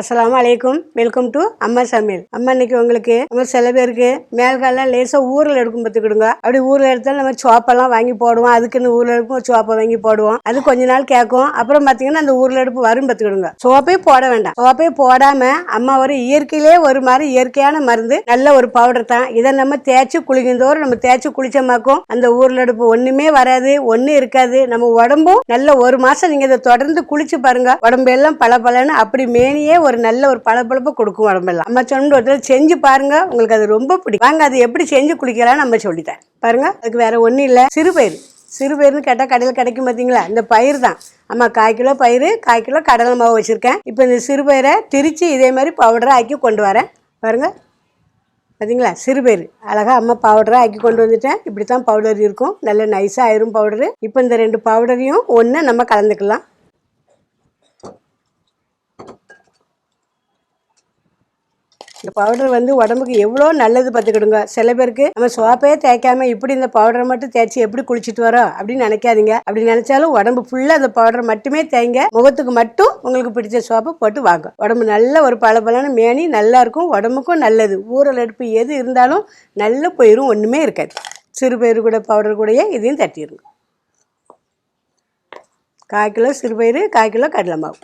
அஸ்ஸலாமு அலைக்கும். Welcome to அம்மா சமையல் அம்மா இன்னைக்கு உங்களுக்கு நம்ம சில பேருக்கு மேல்காலாம் லேசாக ஊரில் எடுக்கும் பார்த்துக்கிடுங்க. அப்படி ஊரில் எடுத்தால் நம்ம சோப்பெல்லாம் வாங்கி போடுவோம். அதுக்குன்னு ஊரில் எடுக்கும் ஒரு சோப்பை வாங்கி போடுவோம். அது கொஞ்ச நாள் கேட்கும். அப்புறம் பார்த்தீங்கன்னா அந்த ஊரில் எடுப்பு வரும் பார்த்துக்கிடுங்க. சோப்பே போட வேண்டாம். சோப்பே போடாமல் அம்மா ஒரு இயற்கையிலே ஒரு மாதிரி இயற்கையான மருந்து நல்ல ஒரு பவுடர் தான். இதை நம்ம தேய்ச்சி குளிக்குந்தோறும் நம்ம தேய்ச்சி குளிச்சமாக்கும். அந்த ஊரில் எடுப்பு ஒன்றுமே வராது ஒன்றும் இருக்காது. நம்ம உடம்பும் நல்ல ஒரு மாதம் நீங்கள் இதை தொடர்ந்து குளிச்சு பாருங்க. உடம்பு எல்லாம் பல அப்படி மேனியே ஒரு நல்ல ஒரு பளபளப்பு கொடுக்கும் உடம்பெல்லாம். நம்ம சொன்ன ஒரு செஞ்சு பாருங்க உங்களுக்கு அது ரொம்ப பிடிக்கும். வாங்க அது எப்படி செஞ்சு குளிக்கலாம் நம்ம சொல்லிட்டேன் பாருங்க அதுக்கு வேற ஒன்றும் இல்லை. சிறுபயிர் சிறுபயிர்னு கேட்டால் கடையில் கிடைக்கும் பார்த்தீங்களா இந்த பயிர் தான். ஆமாம் கால் கிலோ பயிர் கால் கிலோ கடலை மாவு வச்சுருக்கேன். இப்போ இந்த சிறுபயிரை திரித்து இதே மாதிரி பவுடராக ஆக்கி கொண்டு வரேன். பாருங்க. பார்த்தீங்களா சிறுபயிர் அழகாக அம்மா பவுடராக ஆக்கி கொண்டு வந்துட்டேன். இப்படி தான் பவுடர் இருக்கும். நல்ல நைஸாக ஆயிரும் பவுடரு இப்போ இந்த ரெண்டு பவுடரையும் ஒன்று நம்ம கலந்துக்கலாம். இந்த பவுடர் வந்து உடம்புக்கு எவ்வளோ நல்லது பார்த்துக்கிடுங்க. சில பேருக்கு நம்ம சோப்பே தேய்க்காம இப்படி இந்த பவுடரை மட்டும் தேய்ச்சி எப்படி குளிச்சுட்டு வரோம் அப்படின்னு நினைக்காதீங்க. அப்படி நினைச்சாலும் உடம்பு ஃபுல்லாக அந்த பவுடர் மட்டுமே தேய்ங்க. முகத்துக்கு மட்டும் உங்களுக்கு பிடிச்ச சோப்பை போட்டு வாங்க. உடம்பு நல்ல ஒரு பளபளன்னு மேனி நல்லா இருக்கும். உடம்புக்கும் நல்லது. ஊரல் அடுப்பு எது இருந்தாலும் நல்ல போயிரும். ஒன்றுமே இருக்காது. சிறுபயிறு கூட பவுடர் கூடயே இதையும் தட்டிடுங்க கால் கிலோ சிறுபயிறு கால் கிலோ கடலை மாவு.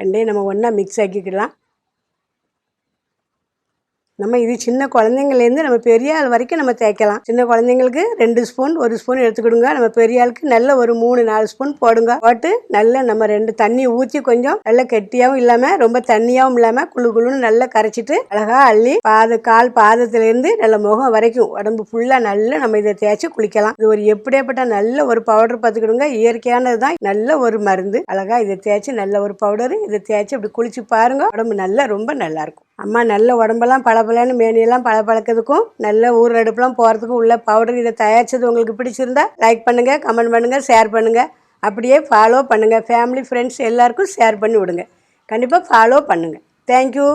ரெண்டையும் நம்ம ஒன்றா மிக்ஸ் ஆக்கிக்கலாம். நம்ம இது சின்ன குழந்தைங்கலேருந்து நம்ம பெரிய ஆள் வரைக்கும் நம்ம தேய்க்கலாம். சின்ன குழந்தைங்களுக்கு ரெண்டு ஸ்பூன் ஒரு ஸ்பூன் எடுத்துக்கிடுங்க. நம்ம பெரிய ஆளுக்கு நல்ல ஒரு மூணு நாலு ஸ்பூன் போடுங்க. போட்டு நல்ல நம்ம ரெண்டு தண்ணி ஊற்றி கொஞ்சம் நல்ல கெட்டியாகவும் இல்லாமல் ரொம்ப தண்ணியாகவும் இல்லாமல் குழு குழுன்னு நல்லா கரைச்சிட்டு அழகாக அள்ளி பாத கால் பாதத்துலேருந்து நல்ல முகம் வரைக்கும் உடம்பு ஃபுல்லாக நல்லா நம்ம இதை தேய்ச்சி குளிக்கலாம். இது ஒரு எப்படியாப்பட்ட நல்ல ஒரு பவுடர் பார்த்துக்கிடுங்க. இயற்கையானது தான் நல்ல ஒரு மருந்து. அழகாக இதை தேய்ச்சி நல்ல ஒரு பவுடர் இதை தேய்ச்சி அப்படி குளிச்சு பாருங்க. உடம்பு நல்லா ரொம்ப நல்லா இருக்கும். அம்மா நல்ல உடம்பெல்லாம் பளபளன்னு மேனியெல்லாம் பளபளக்கிறதுக்கும் நல்ல ஊர் அடுப்புலாம் போகிறதுக்கும் உள்ள பவுடர் இதை தயாரிச்சது உங்களுக்கு பிடிச்சிருந்தா லைக் பண்ணுங்கள் கமெண்ட் பண்ணுங்கள் ஷேர் பண்ணுங்கள் அப்படியே ஃபாலோ பண்ணுங்கள் ஃபேமிலி ஃப்ரெண்ட்ஸ் எல்லாருக்கும் ஷேர் பண்ணி விடுங்க. கண்டிப்பாக ஃபாலோ பண்ணுங்கள் தேங்க்யூ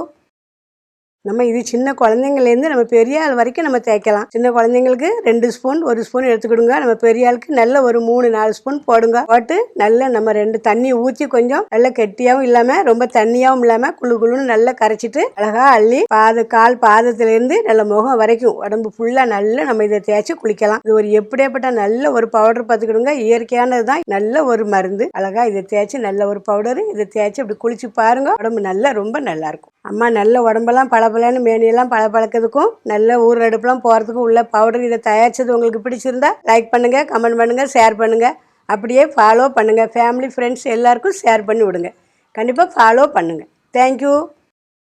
நம்ம இது சின்ன குழந்தைங்கலேருந்து நம்ம பெரிய ஆள் வரைக்கும் நம்ம தேய்க்கலாம். சின்ன குழந்தைங்களுக்கு ரெண்டு ஸ்பூன் ஒரு ஸ்பூன் எடுத்துக்கிடுங்க. நம்ம பெரிய ஆளுக்கு நல்ல ஒரு மூணு நாலு ஸ்பூன் போடுங்க. போட்டு நல்ல நம்ம ரெண்டு தண்ணி ஊற்றி கொஞ்சம் நல்ல கெட்டியாகவும் இல்லாமல் ரொம்ப தண்ணியாகவும் இல்லாமல் குழு குழுன்னு நல்லா கரைச்சிட்டு அழகாக அள்ளி பாத கால் பாதத்துலேருந்து நல்ல முகம் வரைக்கும் உடம்பு ஃபுல்லாக நல்லா நம்ம இதை தேய்ச்சி குளிக்கலாம். இது ஒரு எப்படியாப்பட்ட நல்ல ஒரு பவுடர் பார்த்துக்கிடுங்க. இயற்கையானது தான் நல்ல ஒரு மருந்து. அழகாக இதை தேய்ச்சி நல்ல ஒரு பவுடர் இதை தேய்ச்சி அப்படி குளிச்சு பாருங்க. உடம்பு நல்லா ரொம்ப நல்லா இருக்கும். அம்மா நல்ல உடம்பெல்லாம் பளபளன்னு மேனியெல்லாம் பளபளக்கிறதுக்கும் நல்ல ஊர் அடுப்புலாம் போகிறதுக்கும் உள்ள பவுடர் இதை தயாரிச்சது உங்களுக்கு பிடிச்சிருந்தா லைக் பண்ணுங்கள் கமெண்ட் பண்ணுங்கள் ஷேர் பண்ணுங்கள் அப்படியே ஃபாலோ பண்ணுங்கள் ஃபேமிலி ஃப்ரெண்ட்ஸ் எல்லாருக்கும் ஷேர் பண்ணி விடுங்க. கண்டிப்பாக ஃபாலோ பண்ணுங்கள் தேங்க்யூ